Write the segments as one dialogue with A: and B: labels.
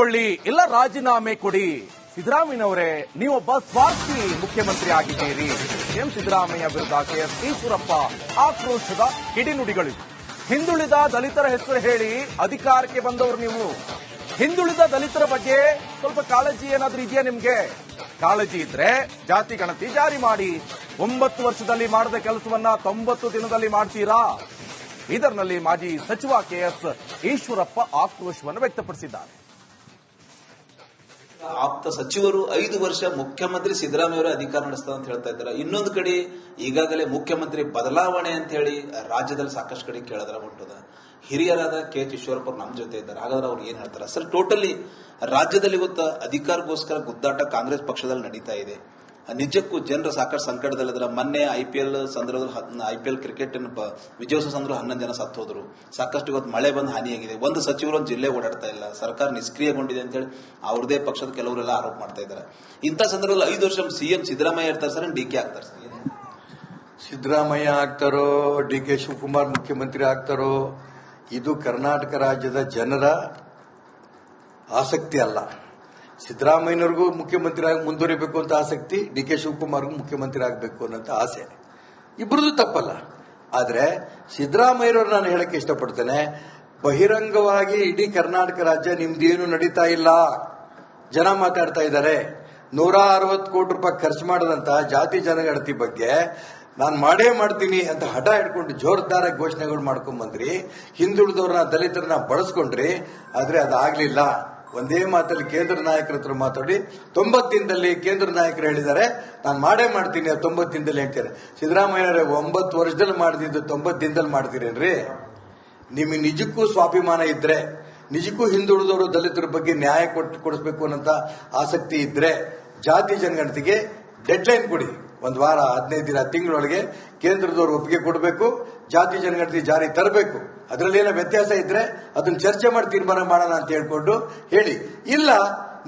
A: ಕೊಳ್ಳಿ ಇಲ್ಲ ರಾಜೀನಾಮೆ ಕೊಡಿ. ಸಿದ್ದರಾಮಯ್ಯನವರೇ, ನೀವೊಬ್ಬ ಸ್ವಾರ್ಥಿ ಮುಖ್ಯಮಂತ್ರಿ ಆಗಿದ್ದೀರಿ ಎಂ. ಸಿದ್ದರಾಮಯ್ಯ ವಿರುದ್ಧ ಕೆಎಸ್ ಈಶ್ವರಪ್ಪ ಆಕ್ರೋಶದ ಕಿಡಿನುಡಿಗಳು ಹಿಂದುಳಿದ ದಲಿತರ ಹೆಸರು ಹೇಳಿ ಅಧಿಕಾರಕ್ಕೆ ಬಂದವರು ನೀವು. ಹಿಂದುಳಿದ ದಲಿತರ ಬಗ್ಗೆ ಸ್ವಲ್ಪ ಕಾಳಜಿ ಏನಾದ್ರೂ ಇದೆಯಾ ನಿಮ್ಗೆ? ಕಾಳಜಿ ಇದ್ರೆ ಜಾತಿ ಗಣತಿ ಜಾರಿ ಮಾಡಿ. ಒಂಬತ್ತು ವರ್ಷದಲ್ಲಿ ಮಾಡಿದ ಕೆಲಸವನ್ನ ತೊಂಬತ್ತು ದಿನದಲ್ಲಿ ಮಾಡ್ತೀರಾ? ಇದರ್ನಲ್ಲಿ ಮಾಜಿ ಸಚಿವ ಕೆಎಸ್ ಈಶ್ವರಪ್ಪ ಆಕ್ರೋಶವನ್ನು ವ್ಯಕ್ತಪಡಿಸಿದ್ದಾರೆ.
B: ಆಪ್ತ ಸಚಿವರು ಐದು ವರ್ಷ ಮುಖ್ಯಮಂತ್ರಿ ಸಿದ್ದರಾಮಯ್ಯ ಅವರೇ ಅಧಿಕಾರ ನಡೆಸ್ತಾರೆ ಅಂತ ಹೇಳ್ತಾ ಇದ್ದಾರೆ. ಇನ್ನೊಂದು ಕಡೆ ಈಗಾಗಲೇ ಮುಖ್ಯಮಂತ್ರಿ ಬದಲಾವಣೆ ಅಂತ ಹೇಳಿ ರಾಜ್ಯದಲ್ಲಿ ಸಾಕಷ್ಟು ಕಡೆ ಕೇಳದ್ರ ಮುಟ್ಟದ ಹಿರಿಯರಾದ ಕೆ ಎಚ್ ಈಶ್ವರಪ್ಪ ನಮ್ಮ ಜೊತೆ ಇದ್ದಾರೆ. ಹಾಗಾದ್ರೆ ಅವ್ರು ಏನ್ ಹೇಳ್ತಾರೆ? ಸರ್, ಟೋಟಲಿ ರಾಜ್ಯದಲ್ಲಿ ಇವತ್ತು ಅಧಿಕಾರಕ್ಕೋಸ್ಕರ ಗುದ್ದಾಟ ಕಾಂಗ್ರೆಸ್ ಪಕ್ಷದಲ್ಲಿ ನಡೀತಾ ಇದೆ. ನಿಜಕ್ಕೂ ಜನರು ಸಾಕಷ್ಟು ಸಂಕಟದಲ್ಲಿದ್ದಾರೆ. ಮೊನ್ನೆ ಐ ಪಿ ಎಲ್ ಸಂದರ್ಭದಲ್ಲಿ ಐ ಪಿ ಎಲ್ ಕ್ರಿಕೆಟ್ ವಿಜಯೋತ್ಸವ ಸಂದರ್ಭ ಹನ್ನೊಂದು ಜನ ಸತ್ತು ಹೋದ್ರು. ಸಾಕಷ್ಟು ಇವತ್ತು ಮಳೆ ಬಂದು ಹಾನಿಯಾಗಿದೆ ಒಂದು ಸಚಿವರು ಒಂದು ಜಿಲ್ಲೆ ಓಡಾಡ್ತಾ ಇಲ್ಲ. ಸರ್ಕಾರ ನಿಷ್ಕ್ರಿಯಗೊಂಡಿದೆ ಅಂತ ಹೇಳಿ ಅವ್ರದೇ ಪಕ್ಷದ ಕೆಲವರೆಲ್ಲ ಆರೋಪ ಮಾಡ್ತಾ ಇದ್ದಾರೆ. ಇಂಥ ಸಂದರ್ಭದಲ್ಲಿ ಐದು ವರ್ಷ ಸಿ ಎಂ ಸಿದ್ದರಾಮಯ್ಯ ಇರ್ತಾರೆ ಸರ್ ಡಿ ಕೆ ಆಗ್ತಾರೆ
C: ಸಿದ್ದರಾಮಯ್ಯ ಆಗ್ತಾರೋ, ಡಿ ಕೆ ಶಿವಕುಮಾರ್ ಮುಖ್ಯಮಂತ್ರಿ ಆಗ್ತಾರೋ, ಇದು ಕರ್ನಾಟಕ ರಾಜ್ಯದ ಜನರ ಆಸಕ್ತಿ ಅಲ್ಲ. ಸಿದ್ದರಾಮಯ್ಯನವ್ರಿಗೂ ಮುಖ್ಯಮಂತ್ರಿ ಆಗಿ ಮುಂದುವರಿಬೇಕು ಅಂತ ಆಸಕ್ತಿ, ಡಿ ಕೆ ಶಿವಕುಮಾರ್ಗೂ ಮುಖ್ಯಮಂತ್ರಿ ಆಗಬೇಕು ಅನ್ನೋಂಥ ಆಸೆ. ಇಬ್ಬರದು ತಪ್ಪಲ್ಲ. ಆದರೆ ಸಿದ್ದರಾಮಯ್ಯನವ್ರು ನಾನು ಹೇಳಕ್ಕೆ ಇಷ್ಟಪಡ್ತೇನೆ, ಬಹಿರಂಗವಾಗಿ ಇಡೀ ಕರ್ನಾಟಕ ರಾಜ್ಯ ನಿಮ್ದೇನು ನಡೀತಾ ಇಲ್ಲ. ಜನ ಮಾತಾಡ್ತಾ ಇದ್ದಾರೆ. ನೂರ ಅರವತ್ತು ಕೋಟಿ ರೂಪಾಯಿ ಖರ್ಚು ಮಾಡದಂತ ಜಾತಿ ಜನಗಣತಿ ಬಗ್ಗೆ ನಾನು ಮಾಡೇ ಮಾಡ್ತೀನಿ ಅಂತ ಹಠ ಹಿಡ್ಕೊಂಡು ಜೋರ್ದಾರ ಘೋಷಣೆಗಳು ಮಾಡ್ಕೊಂಡ್ ಬಂದ್ರಿ ಹಿಂದುಳಿದವ್ರನ್ನ ದಲಿತರನ್ನ ಬಳಸ್ಕೊಂಡ್ರಿ. ಆದರೆ ಅದಾಗ್ಲಿಲ್ಲ. ಒಂದೇ ಮಾತಲ್ಲಿ ಕೇಂದ್ರ ನಾಯಕರ ಹತ್ರ ಮಾತಾಡಿ ತೊಂಬತ್ತು ದಿನದಲ್ಲಿ ಕೇಂದ್ರ ನಾಯಕರು ಹೇಳಿದ್ದಾರೆ. ನಾನು ಮಾಡೇ ಮಾಡ್ತೀನಿ ಅದು ತೊಂಬತ್ತು ದಿನದಲ್ಲಿ ಹೇಳ್ತಾರೆ ಸಿದ್ದರಾಮಯ್ಯನವರೇ, ಒಂಬತ್ತು ವರ್ಷದಲ್ಲಿ ಮಾಡಿದ್ದು ತೊಂಬತ್ತು ದಿನದಲ್ಲಿ ಮಾಡ್ತೀರೇನ್ರಿ? ನಿಮಗೆ ನಿಜಕ್ಕೂ ಸ್ವಾಭಿಮಾನ ಇದ್ರೆ, ನಿಜಕ್ಕೂ ಹಿಂದುಳಿದವರು ದಲಿತರ ಬಗ್ಗೆ ನ್ಯಾಯ ಕೊಟ್ಟು ಕೊಡಿಸ್ಬೇಕು ಅನ್ನೋಂಥ ಆಸಕ್ತಿ ಇದ್ರೆ, ಜಾತಿ ಜನಗಣತಿಗೆ ಡೆಡ್ಲೈನ್ ಕೊಡಿ. ಒಂದು ವಾರ, ಹದಿನೈದು ದಿನ, ತಿಂಗಳೊಳಗೆ ಕೇಂದ್ರದವರು ಒಪ್ಪಿಗೆ ಕೊಡಬೇಕು, ಜಾತಿ ಜನಗಣತಿ ಜಾರಿ ತರಬೇಕು. ಅದರಲ್ಲಿ ಏನೋ ವ್ಯತ್ಯಾಸ ಇದ್ರೆ ಅದನ್ನು ಚರ್ಚೆ ಮಾಡಿ ತೀರ್ಮಾನ ಮಾಡೋಣ ಅಂತ ಹೇಳ್ಕೊಂಡು ಹೇಳಿ. ಇಲ್ಲ,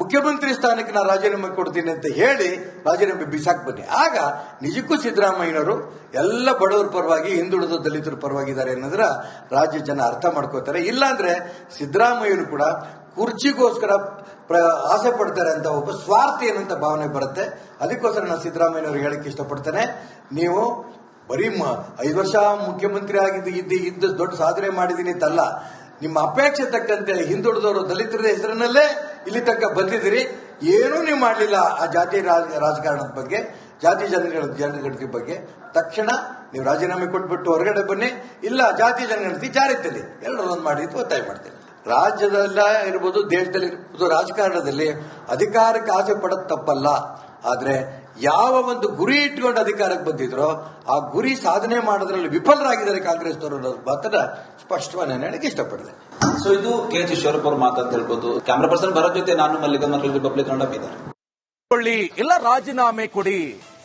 C: ಮುಖ್ಯಮಂತ್ರಿ ಸ್ಥಾನಕ್ಕೆ ನಾನು ರಾಜೀನಾಮೆ ಕೊಡ್ತೀನಿ ಅಂತ ಹೇಳಿ ರಾಜೀನಾಮೆ ಬಿಸಾಕ್ ಬನ್ನಿ. ಆಗ ನಿಜಕ್ಕೂ ಸಿದ್ದರಾಮಯ್ಯನವರು ಎಲ್ಲ ಬಡವರ ಪರವಾಗಿ, ಹಿಂದುಳಿದ ದಲಿತರ ಪರವಾಗಿದ್ದಾರೆ ಅನ್ನೋದ್ರ ರಾಜ್ಯ ಜನ ಅರ್ಥ ಮಾಡ್ಕೋತಾರೆ. ಇಲ್ಲಾಂದ್ರೆ ಸಿದ್ದರಾಮಯ್ಯನು ಕೂಡ ಕುರ್ಚಿಗೋಸ್ಕರ ಪ್ರ- ಆಸೆ ಪಡ್ತಾರೆ ಅಂತ ಒಬ್ಬ ಸ್ವಾರ್ಥಿ ಏನಂತ ಭಾವನೆ ಬರುತ್ತೆ. ಅದಕ್ಕೋಸ್ಕರ ನಾನು ಸಿದ್ದರಾಮಯ್ಯನವ್ರಿಗೆ ಹೇಳಕ್ಕೆ ಇಷ್ಟಪಡ್ತೇನೆ. ನೀವು ಬರೀ ಐದು ವರ್ಷ ಮುಖ್ಯಮಂತ್ರಿ ಆಗಿದ್ದು, ಇದ್ದು ಇದ್ದು ದೊಡ್ಡ ಸಾಧನೆ ಮಾಡಿದ್ದೀನಿ ಅಂತಲ್ಲ, ನಿಮ್ಮ ಅಪೇಕ್ಷೆ ತಕ್ಕಂತೆ ಹಿಂದುಳಿದವರು ದಲಿತರ ಹೆಸರಿನಲ್ಲೇ ಇಲ್ಲಿ ತಕ್ಕ ಬಂದಿದ್ದೀರಿ. ಏನೂ ನೀವು ಮಾಡಲಿಲ್ಲ ಆ ಜಾತಿ ರಾಜ- ರಾಜಕಾರಣದ ಬಗ್ಗೆ, ಜಾತಿ ಜನಗಳ, ಜನಗಣತಿ ಬಗ್ಗೆ. ತಕ್ಷಣ ನೀವು ರಾಜೀನಾಮೆ ಕೊಟ್ಬಿಟ್ಟು ಹೊರಗಡೆ ಬನ್ನಿ. ಇಲ್ಲ ಜಾತಿ ಜನಗಣತಿ ಜಾರಿತಲ್ಲಿ. ಎರಡರೊಂದು ಮಾಡಿ ಅಂತ ಒತ್ತಾಯ ಮಾಡ್ತೇನೆ. ರಾಜ್ಯದಲ್ಲ ಇರ್ಬೋದು ದೇಶದಲ್ಲಿ ಇರ್ಬೋದು ರಾಜಕಾರಣದಲ್ಲಿ ಅಧಿಕಾರಕ್ಕೆ ಆಸೆ ಪಡೋದು ತಪ್ಪಲ್ಲ. ಆದ್ರೆ ಯಾವ ಒಂದು ಗುರಿ ಇಟ್ಕೊಂಡು ಅಧಿಕಾರಕ್ಕೆ ಬಂದಿದ್ರೋ ಆ ಗುರಿ ಸಾಧನೆ ಮಾಡೋದ್ರಲ್ಲಿ ವಿಫಲರಾಗಿದ್ದಾರೆ ಕಾಂಗ್ರೆಸ್ನವರು ಅನ್ನೋದು ಮಾತ್ರ ಸ್ಪಷ್ಟವಾಗಿ ನಾನು ಹೇಳಕ್ಕೆ ಇಷ್ಟಪಡಿದೆ.
B: ಸೊ ಇದು ಕೆ ಜಿ ಶಿವರಪ್ಪ ಅವ್ರ ಮಾತಂತ ಹೇಳ್ಬೋದು. ಕ್ಯಾಮ್ರಾ ಪರ್ಸನ್ ಬರೋ ಜೊತೆ ನಾನು ಮಲ್ಲಿಗಮ್ಮ ಮಕ್ಕಳು ರಿಪಬ್ಲಿಕ್ ಕನ್ನಡ ಬೀದರ್
A: ಇಲ್ಲ ರಾಜೀನಾಮೆ ಕೊಡಿ.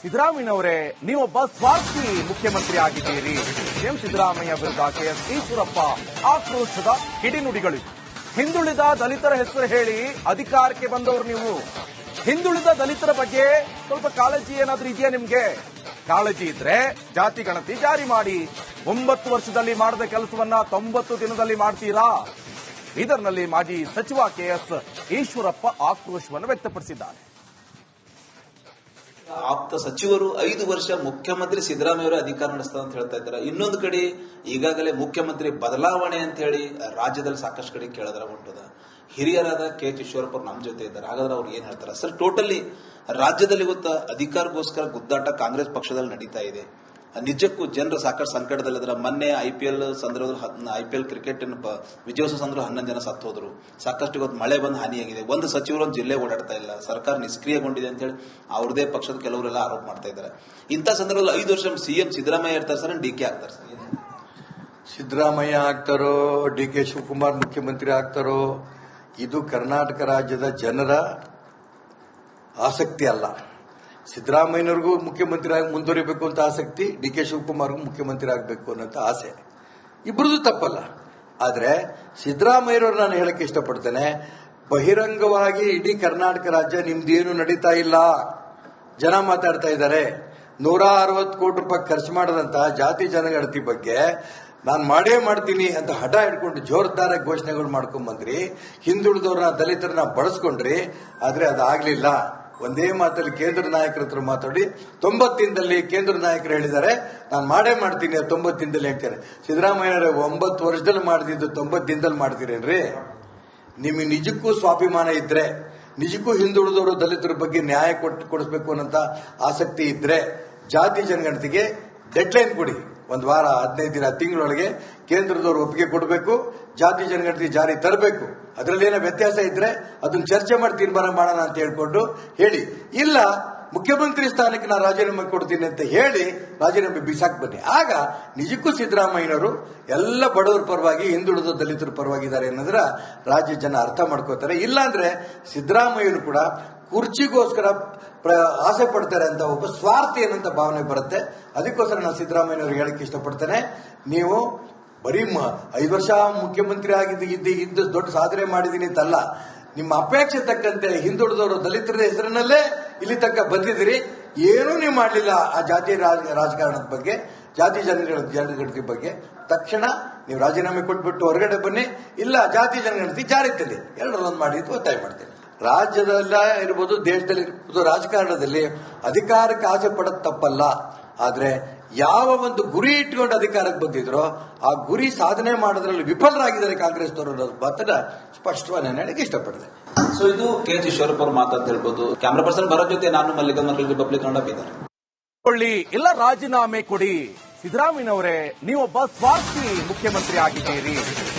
A: ಸಿದ್ದರಾಮಯ್ಯನವರೇ, ನೀವೊಬ್ಬ ಸ್ವಾರ್ಥಿ ಮುಖ್ಯಮಂತ್ರಿ ಆಗಿದ್ದೀರಿ ಸಿಎಂ ಸಿದ್ದರಾಮಯ್ಯ ವಿರುದ್ಧ ಕೆಎಸ್ ಈಶ್ವರಪ್ಪ ಆಕ್ರೋಶದ ಕಿಡಿನುಡಿಗಳು ಹಿಂದುಳಿದ ದಲಿತರ ಹೆಸರು ಹೇಳಿ ಅಧಿಕಾರಕ್ಕೆ ಬಂದವರು ನೀವು. ಹಿಂದುಳಿದ ದಲಿತರ ಬಗ್ಗೆ ಸ್ವಲ್ಪ ಕಾಳಜಿ ಏನಾದ್ರೂ ಇದೆಯಾ ನಿಮ್ಗೆ? ಕಾಳಜಿ ಇದ್ರೆ ಜಾತಿ ಗಣತಿ ಜಾರಿ ಮಾಡಿ. ಒಂಬತ್ತು ವರ್ಷದಲ್ಲಿ ಮಾಡಿದ ಕೆಲಸವನ್ನ ತೊಂಬತ್ತು ದಿನದಲ್ಲಿ ಮಾಡ್ತೀರಾ? ಇದರಲ್ಲಿ ಮಾಜಿ ಸಚಿವ ಕೆಎಸ್ ಈಶ್ವರಪ್ಪ ಆಕ್ರೋಶವನ್ನು ವ್ಯಕ್ತಪಡಿಸಿದ್ದಾರೆ.
B: ಆಪ್ತ ಸಚಿವರು ಐದು ವರ್ಷ ಮುಖ್ಯಮಂತ್ರಿ ಸಿದ್ದರಾಮಯ್ಯ ಅವರೇ ಅಧಿಕಾರ ನಡೆಸ್ತಾರೆ ಅಂತ ಹೇಳ್ತಾ ಇದ್ದಾರೆ. ಇನ್ನೊಂದು ಕಡೆ ಈಗಾಗಲೇ ಮುಖ್ಯಮಂತ್ರಿ ಬದಲಾವಣೆ ಅಂತ ಹೇಳಿ ರಾಜ್ಯದಲ್ಲಿ ಸಾಕಷ್ಟು ಕಡೆ ಕೇಳಿದ್ರೆ ಹೊಂಟದ ಹಿರಿಯರಾದ ಕೆ ಎಚ್ ಈಶ್ವರಪ್ಪ ನಮ್ಮ ಜೊತೆ ಇದ್ದಾರೆ. ಹಾಗಾದ್ರೆ ಅವ್ರು ಏನ್ ಹೇಳ್ತಾರೆ? ಸರ್, ಟೋಟಲಿ ರಾಜ್ಯದಲ್ಲಿ ಇವತ್ತು ಅಧಿಕಾರಕ್ಕೋಸ್ಕರ ಗುದ್ದಾಟ ಕಾಂಗ್ರೆಸ್ ಪಕ್ಷದಲ್ಲಿ ನಡೀತಾ ಇದೆ. ನಿಜಕ್ಕೂ ಜನರು ಸಾಕಷ್ಟು ಸಂಕಟದಲ್ಲಿದ್ದಾರೆ. ಮೊನ್ನೆ ಐ ಪಿ ಎಲ್ ಸಂದರ್ಭದಲ್ಲಿ ಐ ಪಿ ಎಲ್ ಕ್ರಿಕೆಟ್ ವಿಜಯೋತ್ಸವ ಸಂದರ್ಭ ಹನ್ನೊಂದು ಜನ ಸತ್ತು ಹೋದ್ರು. ಸಾಕಷ್ಟು ಇವತ್ತು ಮಳೆ ಬಂದು ಹಾನಿಯಾಗಿದೆ ಒಂದು ಸಚಿವರು ಒಂದು ಜಿಲ್ಲೆ ಓಡಾಡ್ತಾ ಇಲ್ಲ. ಸರ್ಕಾರ ನಿಷ್ಕ್ರಿಯಗೊಂಡಿದೆ ಅಂತ ಹೇಳಿ ಅವ್ರದೇ ಪಕ್ಷದ ಕೆಲವರೆಲ್ಲ ಆರೋಪ ಮಾಡ್ತಾ ಇದ್ದಾರೆ. ಇಂಥ ಸಂದರ್ಭದಲ್ಲಿ ಐದು ವರ್ಷ ಸಿ ಎಂ ಸಿದ್ದರಾಮಯ್ಯ ಇರ್ತಾರೆ ಸರ್, ಡಿ ಕೆ ಆಗ್ತಾರೆ ಸರ್?
C: ಸಿದ್ದರಾಮಯ್ಯ ಆಗ್ತಾರೋ, ಡಿ ಕೆ ಶಿವಕುಮಾರ್ ಮುಖ್ಯಮಂತ್ರಿ ಆಗ್ತಾರೋ, ಇದು ಕರ್ನಾಟಕ ರಾಜ್ಯದ ಜನರ ಆಸಕ್ತಿ ಅಲ್ಲ. ಸಿದ್ದರಾಮಯ್ಯನವ್ರಿಗೂ ಮುಖ್ಯಮಂತ್ರಿ ಆಗಿ ಮುಂದುವರಿಬೇಕು ಅಂತ ಆಸಕ್ತಿ, ಡಿ ಕೆ ಶಿವಕುಮಾರ್ಗೂ ಮುಖ್ಯಮಂತ್ರಿ ಆಗಬೇಕು ಅನ್ನೋಂಥ ಆಸೆ. ಇಬ್ಬರದು ತಪ್ಪಲ್ಲ. ಆದರೆ ಸಿದ್ದರಾಮಯ್ಯನವ್ರು ನಾನು ಹೇಳಕ್ಕೆ ಇಷ್ಟಪಡ್ತೇನೆ, ಬಹಿರಂಗವಾಗಿ ಇಡೀ ಕರ್ನಾಟಕ ರಾಜ್ಯ ನಿಮ್ದೇನು ನಡೀತಾ ಇಲ್ಲ. ಜನ ಮಾತಾಡ್ತಾ ಇದ್ದಾರೆ. ನೂರ ಅರವತ್ತು ಕೋಟಿ ರೂಪಾಯಿ ಖರ್ಚು ಮಾಡದಂತ ಜಾತಿ ಜನಗಣತಿ ಬಗ್ಗೆ ನಾನು ಮಾಡೇ ಮಾಡ್ತೀನಿ ಅಂತ ಹಠ ಹಿಡ್ಕೊಂಡು ಜೋರ್ದಾರ ಘೋಷಣೆಗಳು ಮಾಡ್ಕೊಂಡ್ ಬಂದ್ರಿ ಹಿಂದುಳಿದವ್ರನ್ನ ದಲಿತರನ್ನ ಬಳಸ್ಕೊಂಡ್ರಿ. ಆದರೆ ಅದಾಗ್ಲಿಲ್ಲ. ಒಂದೇ ಮಾತಲ್ಲಿ ಕೇಂದ್ರ ನಾಯಕರ ಹತ್ರ ಮಾತಾಡಿ ತೊಂಬತ್ತಿನದಲ್ಲಿ ಕೇಂದ್ರ ನಾಯಕರು ಹೇಳಿದ್ದಾರೆ. ನಾನು ಮಾಡೇ ಮಾಡ್ತೀನಿ ತೊಂಬತ್ತು ದಿನದಲ್ಲಿ ಹೇಳ್ತಾರೆ ಸಿದ್ದರಾಮಯ್ಯನವರೇ, ಒಂಬತ್ತು ವರ್ಷದಲ್ಲಿ ಮಾಡಿದ್ದು ತೊಂಬತ್ತು ದಿನದಲ್ಲಿ ಮಾಡ್ತೀರೇನ್ರಿ? ನಿಮಗೆ ನಿಜಕ್ಕೂ ಸ್ವಾಭಿಮಾನ ಇದ್ರೆ, ನಿಜಕ್ಕೂ ಹಿಂದುಳಿದವರು ದಲಿತರ ಬಗ್ಗೆ ನ್ಯಾಯ ಕೊಟ್ಟು ಕೊಡಿಸ್ಬೇಕು ಅನ್ನೋಂತ ಆಸಕ್ತಿ ಇದ್ರೆ, ಜಾತಿ ಜನಗಣತಿಗೆ ಡೆಡ್ಲೈನ್ ಕೊಡಿ. ಒಂದು ವಾರ, ಹದಿನೈದು ದಿನ, ತಿಂಗಳೊಳಗೆ ಕೇಂದ್ರದವರು ಒಪ್ಪಿಗೆ ಕೊಡಬೇಕು, ಜಾತಿ ಜನಗಣತಿ ಜಾರಿ ತರಬೇಕು. ಅದರಲ್ಲಿ ಏನೋ ವ್ಯತ್ಯಾಸ ಇದ್ರೆ ಅದನ್ನು ಚರ್ಚೆ ಮಾಡಿ ತೀರ್ಮಾನ ಮಾಡೋಣ ಅಂತ ಹೇಳ್ಕೊಂಡು ಹೇಳಿ. ಇಲ್ಲ, ಮುಖ್ಯಮಂತ್ರಿ ಸ್ಥಾನಕ್ಕೆ ನಾನು ರಾಜೀನಾಮೆ ಕೊಡ್ತೀನಿ ಅಂತ ಹೇಳಿ ರಾಜೀನಾಮೆ ಬಿಸಾಕ್ ಬನ್ನಿ. ಆಗ ನಿಜಕ್ಕೂ ಸಿದ್ದರಾಮಯ್ಯನವರು ಎಲ್ಲ ಬಡವರ ಪರವಾಗಿ, ಹಿಂದುಳಿದ ದಲಿತರ ಪರವಾಗಿದ್ದಾರೆ ಅನ್ನೋದ್ರ ರಾಜ್ಯ ಜನ ಅರ್ಥ ಮಾಡ್ಕೋತಾರೆ. ಇಲ್ಲಾಂದ್ರೆ ಸಿದ್ದರಾಮಯ್ಯನು ಕೂಡ ಕುರ್ಚಿಗೋಸ್ಕರ ಆಸೆ ಪಡ್ತಾರೆ ಅಂತ ಒಬ್ಬ ಸ್ವಾರ್ಥಿ ಏನಂತ ಭಾವನೆ ಬರುತ್ತೆ. ಅದಕ್ಕೋಸ್ಕರ ನಾನು ಸಿದ್ದರಾಮಯ್ಯನವ್ರಿಗೆ ಹೇಳಕ್ಕೆ ಇಷ್ಟಪಡ್ತೇನೆ. ನೀವು ಬರೀ ಐದು ವರ್ಷ ಮುಖ್ಯಮಂತ್ರಿ ಆಗಿದ್ದು, ಇದ್ದು ಇದ್ದು ದೊಡ್ಡ ಸಾಧನೆ ಮಾಡಿದ್ದೀನಿ ಅಂತಲ್ಲ, ನಿಮ್ಮ ಅಪೇಕ್ಷೆ ತಕ್ಕಂತೆ ಹಿಂದುಳಿದವರು ದಲಿತರ ಹೆಸರಿನಲ್ಲೇ ಇಲ್ಲಿ ತಕ್ಕ ಬಂದಿದ್ದೀರಿ. ಏನೂ ನೀವು ಮಾಡಲಿಲ್ಲ ಆ ಜಾತಿ ರಾಜ, ರಾಜಕಾರಣದ ಬಗ್ಗೆ, ಜಾತಿ ಜನಗಳ, ಜನಗಣತಿ ಬಗ್ಗೆ. ತಕ್ಷಣ ನೀವು ರಾಜೀನಾಮೆ ಕೊಟ್ಬಿಟ್ಟು ಹೊರಗಡೆ ಬನ್ನಿ. ಇಲ್ಲ ಜಾತಿ, ಜನಗಣತಿ ಜಾರಿ ತಲ್ಲಿ ಎರಡರೊಂದು ಮಾಡಿ ಒತ್ತಾಯ ಮಾಡ್ತೇನೆ. ರಾಜ್ಯದಲ್ಲ ಇರ್ಬೋದು ದೇಶದಲ್ಲಿ ಇರ್ಬೋದು ರಾಜಕಾರಣದಲ್ಲಿ ಅಧಿಕಾರಕ್ಕೆ ಆಸೆ ಪಡೋದು ತಪ್ಪಲ್ಲ. ಆದ್ರೆ ಯಾವ ಒಂದು ಗುರಿ ಇಟ್ಕೊಂಡು ಅಧಿಕಾರಕ್ಕೆ ಬಂದಿದ್ರೋ ಆ ಗುರಿ ಸಾಧನೆ ಮಾಡೋದ್ರಲ್ಲಿ ವಿಫಲರಾಗಿದ್ದಾರೆ ಕಾಂಗ್ರೆಸ್ನವರು ಅನ್ನೋದು ಮಾತನ್ನ ಸ್ಪಷ್ಟವಾಗಿ ನಾನು ಹೇಳಕ್ಕೆ ಇಷ್ಟಪಡಿದೆ.
B: ಸೊ ಇದು ಕೆ ಜಿ ಈಶ್ವರಪ್ಪ ಅವ್ರ ಮಾತಂತ ಹೇಳ್ಬೋದು. ಕ್ಯಾಮ್ರಾ ಪರ್ಸನ್ ಬರೋ ಜೊತೆ ನಾನು ಮಲ್ಲಿಗಮ್ಮ ರಿಪಬ್ಲಿಕ್ ಕನ್ನಡ ಬೀದರ್
A: ಇಲ್ಲ ರಾಜೀನಾಮೆ ಕೊಡಿ. ಸಿದ್ದರಾಮಯ್ಯನವರೇ, ನೀವೊಬ್ಬ ಸ್ವಾರ್ಥಿ ಮುಖ್ಯಮಂತ್ರಿ ಆಗಿದ್ದೀರಿ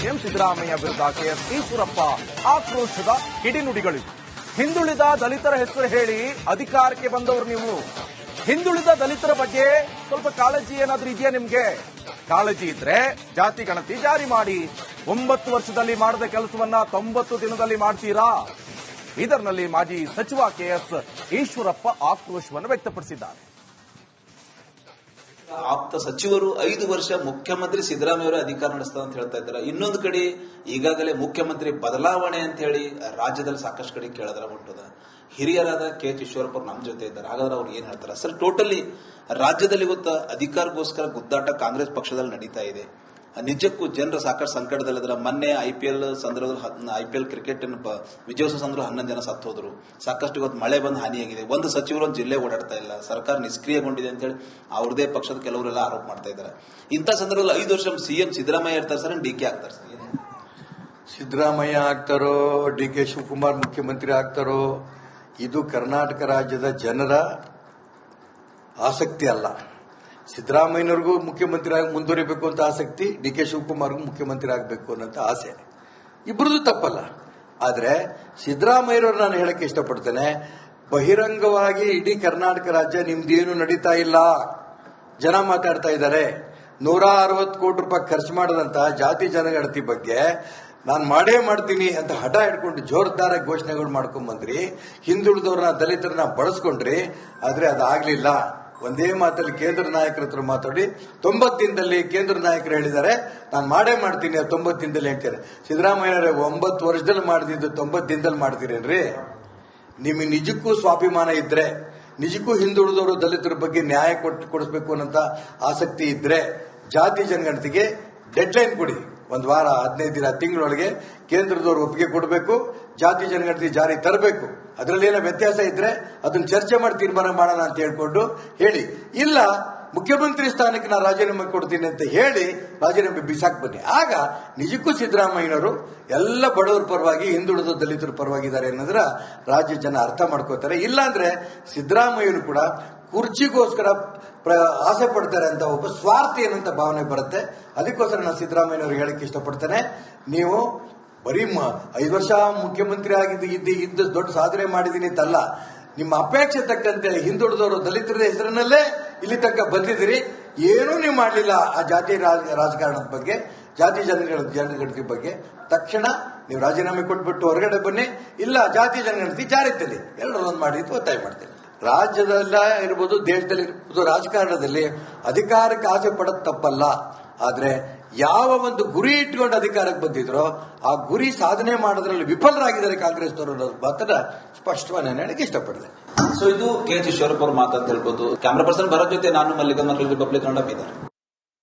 A: ಎಂ. ಸಿದ್ದರಾಮಯ್ಯ ವಿರುದ್ಧ ಕೆಎಸ್ ಈಶ್ವರಪ್ಪ ಆಕ್ರೋಶದ ಕಿಡಿನುಡಿಗಳು ಹಿಂದುಳಿದ ದಲಿತರ ಹೆಸರು ಹೇಳಿ ಅಧಿಕಾರಕ್ಕೆ ಬಂದವರು ನೀವು. ಹಿಂದುಳಿದ ದಲಿತರ ಬಗ್ಗೆ ಸ್ವಲ್ಪ ಕಾಳಜಿ ಏನಾದ್ರೂ ಇದೆಯಾ ನಿಮ್ಗೆ? ಕಾಳಜಿ ಇದ್ರೆ ಜಾತಿ ಗಣತಿ ಜಾರಿ ಮಾಡಿ. ಒಂಬತ್ತು ವರ್ಷದಲ್ಲಿ ಮಾಡಿದ ಕೆಲಸವನ್ನ ತೊಂಬತ್ತು ದಿನದಲ್ಲಿ ಮಾಡ್ತೀರಾ? ಇದರಲ್ಲಿ ಮಾಜಿ ಸಚಿವ ಕೆಎಸ್ ಈಶ್ವರಪ್ಪ ಆಕ್ರೋಶವನ್ನು ವ್ಯಕ್ತಪಡಿಸಿದ್ದಾರೆ.
B: ಆಪ್ತ ಸಚಿವರು ಐದು ವರ್ಷ ಮುಖ್ಯಮಂತ್ರಿ ಸಿದ್ದರಾಮಯ್ಯ ಅವರ ಅಧಿಕಾರ ನಡೆಸ್ತಾರೆ ಅಂತ ಹೇಳ್ತಾ ಇದ್ದಾರೆ. ಇನ್ನೊಂದು ಕಡೆ ಈಗಾಗಲೇ ಮುಖ್ಯಮಂತ್ರಿ ಬದಲಾವಣೆ ಅಂತ ಹೇಳಿ ರಾಜ್ಯದಲ್ಲಿ ಸಾಕಷ್ಟು ಕಡೆ ಕೇಳದ್ರ ಮುಟ್ಟದ ಹಿರಿಯರಾದ ಕೆ ಎಚ್ ಈಶ್ವರಪ್ಪ ನಮ್ಮ ಜೊತೆ ಇದ್ದಾರೆ. ಹಾಗಾದ್ರೆ ಅವ್ರು ಏನ್ ಹೇಳ್ತಾರೆ? ಸರ್, ಟೋಟಲಿ ರಾಜ್ಯದಲ್ಲಿ ಇವತ್ತು ಅಧಿಕಾರಕ್ಕೋಸ್ಕರ ಗುದ್ದಾಟ ಕಾಂಗ್ರೆಸ್ ಪಕ್ಷದಲ್ಲಿ ನಡೀತಾ ಇದೆ. ನಿಜಕ್ಕೂ ಜನರು ಸಾಕಷ್ಟು ಸಂಕಟದಲ್ಲಿದ್ದಾರೆ. ಮೊನ್ನೆ ಐ ಪಿ ಎಲ್ ಸಂದರ್ಭದಲ್ಲಿ ಐ ಪಿ ಎಲ್ ಕ್ರಿಕೆಟ್ ವಿಜಯೋತ್ಸವ ಸಂದರ್ಭ ಹನ್ನೊಂದು ಜನ ಸತ್ತು ಹೋದ್ರು. ಸಾಕಷ್ಟು ಇವತ್ತು ಮಳೆ ಬಂದು ಹಾನಿಯಾಗಿದೆ ಒಂದು ಸಚಿವರು ಒಂದು ಜಿಲ್ಲೆ ಓಡಾಡ್ತಾ ಇಲ್ಲ. ಸರ್ಕಾರ ನಿಷ್ಕ್ರಿಯಗೊಂಡಿದೆ ಅಂತ ಹೇಳಿ ಅವ್ರದೇ ಪಕ್ಷದ ಕೆಲವರೆಲ್ಲ ಆರೋಪ ಮಾಡ್ತಾ ಇದ್ದಾರೆ. ಇಂಥ ಸಂದರ್ಭದಲ್ಲಿ ಐದು ವರ್ಷ ಸಿ ಎಂ ಸಿದ್ದರಾಮಯ್ಯ ಇರ್ತಾರೆ ಸರ್ ಡಿ ಕೆ ಆಗ್ತಾರೆ
C: ಸಿದ್ದರಾಮಯ್ಯ ಆಗ್ತಾರೋ, ಡಿ ಕೆ ಶಿವಕುಮಾರ್ ಮುಖ್ಯಮಂತ್ರಿ ಆಗ್ತಾರೋ, ಇದು ಕರ್ನಾಟಕ ರಾಜ್ಯದ ಜನರ ಆಸಕ್ತಿ ಅಲ್ಲ. ಸಿದ್ದರಾಮಯ್ಯನವ್ರಿಗೂ ಮುಖ್ಯಮಂತ್ರಿ ಆಗಿ ಮುಂದುವರಿಬೇಕು ಅಂತ ಆಸಕ್ತಿ, ಡಿ ಕೆ ಶಿವಕುಮಾರ್ಗೂ ಮುಖ್ಯಮಂತ್ರಿ ಆಗಬೇಕು ಅನ್ನೋಂಥ ಆಸೆ. ಇಬ್ಬರದು ತಪ್ಪಲ್ಲ. ಆದರೆ ಸಿದ್ದರಾಮಯ್ಯನವ್ರು ನಾನು ಹೇಳಕ್ಕೆ ಇಷ್ಟಪಡ್ತೇನೆ, ಬಹಿರಂಗವಾಗಿ ಇಡೀ ಕರ್ನಾಟಕ ರಾಜ್ಯ ನಿಮ್ದೇನು ನಡೀತಾ ಇಲ್ಲ. ಜನ ಮಾತಾಡ್ತಾ ಇದ್ದಾರೆ. ನೂರ ಅರವತ್ತು ಕೋಟಿ ರೂಪಾಯಿ ಖರ್ಚು ಮಾಡದಂತ ಜಾತಿ ಜನಗಣತಿ ಬಗ್ಗೆ ನಾನು ಮಾಡೇ ಮಾಡ್ತೀನಿ ಅಂತ ಹಠ ಹಿಡ್ಕೊಂಡು ಜೋರ್ದಾರ ಘೋಷಣೆಗಳು ಮಾಡ್ಕೊಂಡ್ ಬಂದ್ರಿ ಹಿಂದುಳಿದವ್ರನ್ನ ದಲಿತರನ್ನ ಬಳಸ್ಕೊಂಡ್ರಿ. ಆದರೆ ಅದಾಗ್ಲಿಲ್ಲ. ಒಂದೇ ಮಾತಲ್ಲಿ ಕೇಂದ್ರ ನಾಯಕರ ಹತ್ರ ಮಾತಾಡಿ ತೊಂಬತ್ತು ದಿನದಲ್ಲಿ ಕೇಂದ್ರ ನಾಯಕರು ಹೇಳಿದ್ದಾರೆ. ನಾನು ಮಾಡೇ ಮಾಡ್ತೀನಿ ಅದು ತೊಂಬತ್ತು ದಿನದಲ್ಲಿ ಹೇಳ್ತಾರೆ ಸಿದ್ದರಾಮಯ್ಯನವರೇ, ಒಂಬತ್ತು ವರ್ಷದಲ್ಲಿ ಮಾಡಿದ್ದು ತೊಂಬತ್ತು ದಿನದಲ್ಲಿ ಮಾಡ್ತೀರೇನ್ರಿ? ನಿಮಗೆ ನಿಜಕ್ಕೂ ಸ್ವಾಭಿಮಾನ ಇದ್ರೆ, ನಿಜಕ್ಕೂ ಹಿಂದುಳಿದವರು ದಲಿತರ ಬಗ್ಗೆ ನ್ಯಾಯ ಕೊಟ್ಟು ಕೊಡಿಸ್ಬೇಕು ಅನ್ನೋಂತ ಆಸಕ್ತಿ ಇದ್ರೆ, ಜಾತಿ ಜನಗಣತಿಗೆ ಡೆಡ್ಲೈನ್ ಕೊಡಿ. ಒಂದು ವಾರ, ಹದಿನೈದು ದಿನ, ತಿಂಗಳೊಳಗೆ ಕೇಂದ್ರದವರು ಒಪ್ಪಿಗೆ ಕೊಡಬೇಕು, ಜಾತಿ ಜನಗಣತಿ ಜಾರಿ ತರಬೇಕು. ಅದರಲ್ಲಿ ಏನೋ ವ್ಯತ್ಯಾಸ ಇದ್ರೆ ಅದನ್ನು ಚರ್ಚೆ ಮಾಡಿ ತೀರ್ಮಾನ ಮಾಡೋಣ ಅಂತ ಹೇಳ್ಕೊಂಡು ಹೇಳಿ. ಇಲ್ಲ, ಮುಖ್ಯಮಂತ್ರಿ ಸ್ಥಾನಕ್ಕೆ ನಾನು ರಾಜೀನಾಮೆ ಕೊಡ್ತೀನಿ ಅಂತ ಹೇಳಿ ರಾಜೀನಾಮೆ ಬಿಸಾಕ್ ಬನ್ನಿ. ಆಗ ನಿಜಕ್ಕೂ ಸಿದ್ದರಾಮಯ್ಯನವರು ಎಲ್ಲ ಬಡವರ ಪರವಾಗಿ, ಹಿಂದುಳಿದ ದಲಿತರ ಪರವಾಗಿದ್ದಾರೆ ಅನ್ನೋದ್ರ ರಾಜ್ಯ ಜನ ಅರ್ಥ ಮಾಡ್ಕೋತಾರೆ. ಇಲ್ಲಾಂದ್ರೆ ಸಿದ್ದರಾಮಯ್ಯನು ಕೂಡ ಕುರ್ಚಿಗೋಸ್ಕರ ಆಸೆ ಪಡ್ತಾರೆ ಅಂತ ಒಬ್ಬ ಸ್ವಾರ್ಥಿ ಏನಂತ ಭಾವನೆ ಬರುತ್ತೆ. ಅದಕ್ಕೋಸ್ಕರ ನಾನು ಸಿದ್ದರಾಮಯ್ಯನವ್ರಿಗೆ ಹೇಳಕ್ಕೆ ಇಷ್ಟಪಡ್ತೇನೆ. ನೀವು ಬರೀ ಐದು ವರ್ಷ ಮುಖ್ಯಮಂತ್ರಿ ಆಗಿದ್ದು, ಇದ್ದು ಇದ್ದು ದೊಡ್ಡ ಸಾಧನೆ ಮಾಡಿದ್ದೀನಿ ಅಂತಲ್ಲ. ನಿಮ್ಮ ಅಪೇಕ್ಷೆ ತಕ್ಕಂತೆ ಹಿಂದುಳಿದವರು ದಲಿತರ ಹೆಸರಿನಲ್ಲೇ ಇಲ್ಲಿ ತಕ್ಕ ಬಂದಿದ್ದೀರಿ. ಏನೂ ನೀವು ಮಾಡಲಿಲ್ಲ ಆ ಜಾತಿ ರಾಜ- ರಾಜಕಾರಣದ ಬಗ್ಗೆ, ಜಾತಿ ಜನಗಳ, ಜನಗಣತಿ ಬಗ್ಗೆ. ತಕ್ಷಣ ನೀವು ರಾಜೀನಾಮೆ ಕೊಟ್ಬಿಟ್ಟು ಹೊರಗಡೆ ಬನ್ನಿ. ಇಲ್ಲ, ಜಾತಿ ಜನಗಣತಿ ಜಾರಿ ತಲ್ಲಿ ಎರಡರಲ್ಲೊಂದು ಮಾಡಿ ಒತ್ತಾಯ ಮಾಡ್ತೇನೆ. ರಾಜ್ಯದಲ್ಲ ಇರ್ಬೋದು, ದೇಶದಲ್ಲಿ ಇರ್ಬೋದು, ರಾಜಕಾರಣದಲ್ಲಿ ಅಧಿಕಾರಕ್ಕೆ ಆಸೆ ಪಡೋದು ತಪ್ಪಲ್ಲ. ಆದ್ರೆ ಯಾವ ಒಂದು ಗುರಿ ಇಟ್ಕೊಂಡು ಅಧಿಕಾರಕ್ಕೆ ಬಂದಿದ್ರೋ ಆ ಗುರಿ ಸಾಧನೆ ಮಾಡೋದ್ರಲ್ಲಿ ವಿಫಲರಾಗಿದ್ದಾರೆ ಕಾಂಗ್ರೆಸ್ನವರು ಅನ್ನೋದು ಮಾತ್ರ ಸ್ಪಷ್ಟವಾಗಿ ನಾನು ಹೇಳಕ್ಕೆ ಇಷ್ಟಪಡಿದೆ.
B: ಸೊ ಇದು ಕೆ ಜಿ ಶಿವರಪ್ಪ ಅವ್ರ ಮಾತಂತ ಹೇಳ್ಬೋದು. ಕ್ಯಾಮ್ರಾ ಪರ್ಸನ್ ಬರೋ ಜೊತೆ ನಾನು ಮಲ್ಲಿಕನ್ ಮಕ್ಕಳು ರಿಪಬ್ಲಿಕ್ ಕನ್ನಡ ಬೀದರ್